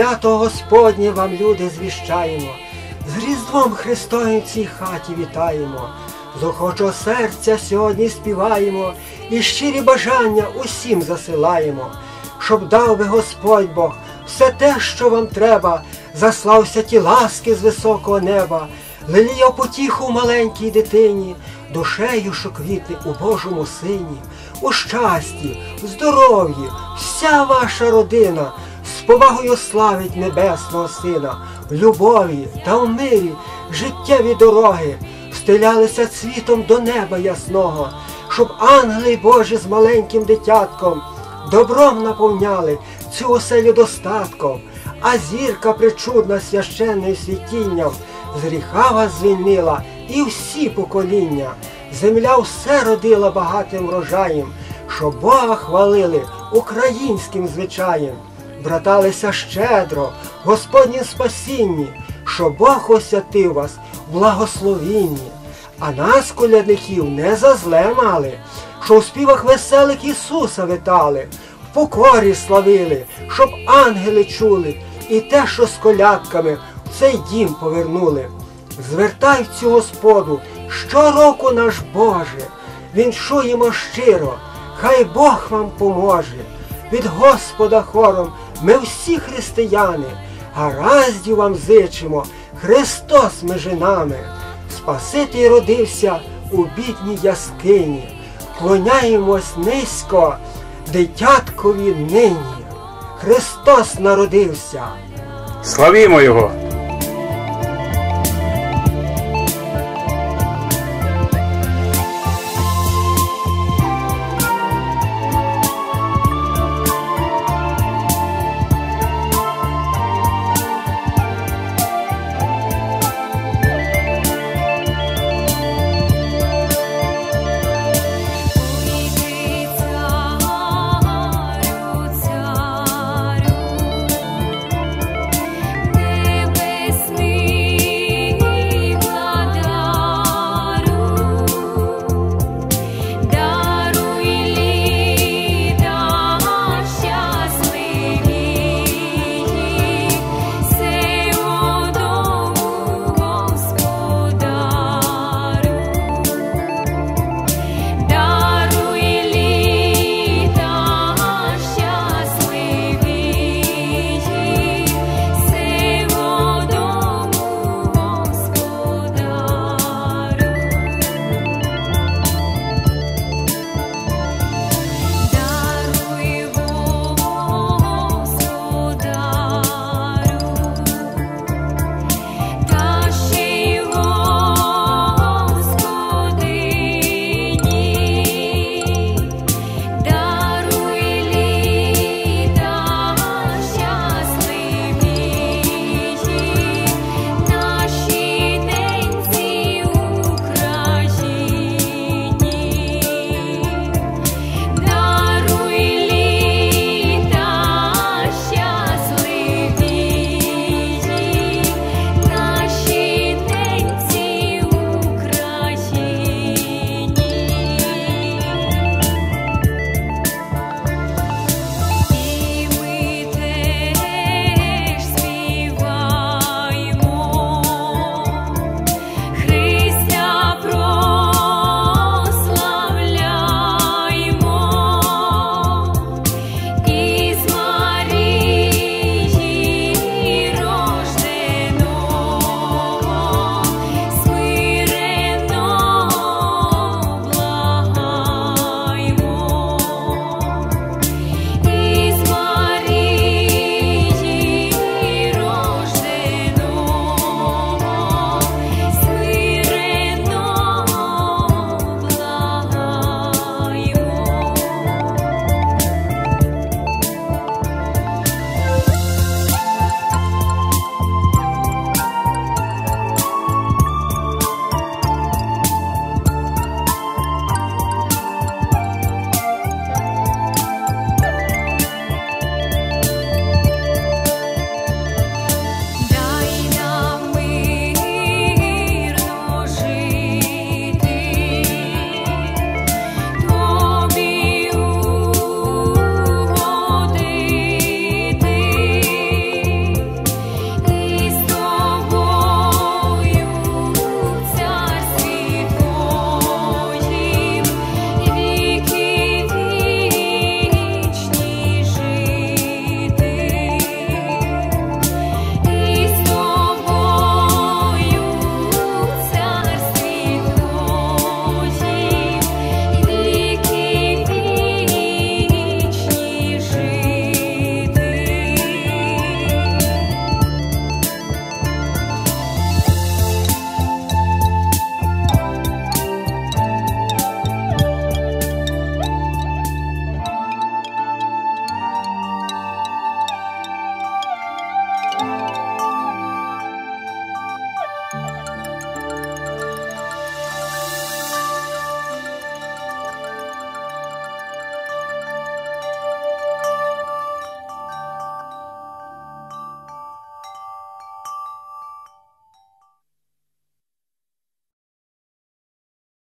свято Господнє вам, люди, звіщаємо. З Різдвом Христовим в цій хаті вітаємо. З охочого серця сьогодні співаємо і щирі бажання усім засилаємо, щоб дав би Господь Бог все те, що вам треба, заслався ті ласки з високого неба, лелія потіху маленькій дитині, душею, що квітне у Божому сині, у щасті, в здоров'ї, вся ваша родина повагою славить небесного сина, в любові та в мирі життєві дороги стелялися цвітом до неба ясного, щоб ангели Божі з маленьким дитятком добром наповняли цю оселю достатком, а зірка причудна священним світінням з гріха вас звільнила і всі покоління. Земля все родила багатим врожаєм, щоб Бога хвалили українським звичаєм. Браталися щедро, в Господнім спасінні, що Бог осятив вас благословінні. А нас, колядників, не за зле мали, що в співах веселих Ісуса витали, в покорі славили, щоб ангели чули, і те, що з колядками в цей дім повернули. Звертай в цю Господу щороку наш Боже, віншуємо щиро, хай Бог вам поможе. Від Господа хором ми всі християни, гараздів вам зичимо, Христос межи нами. Спаситель родився у бідній яскині, клоняємось низько, дитяткові нині. Христос народився. Славімо Його!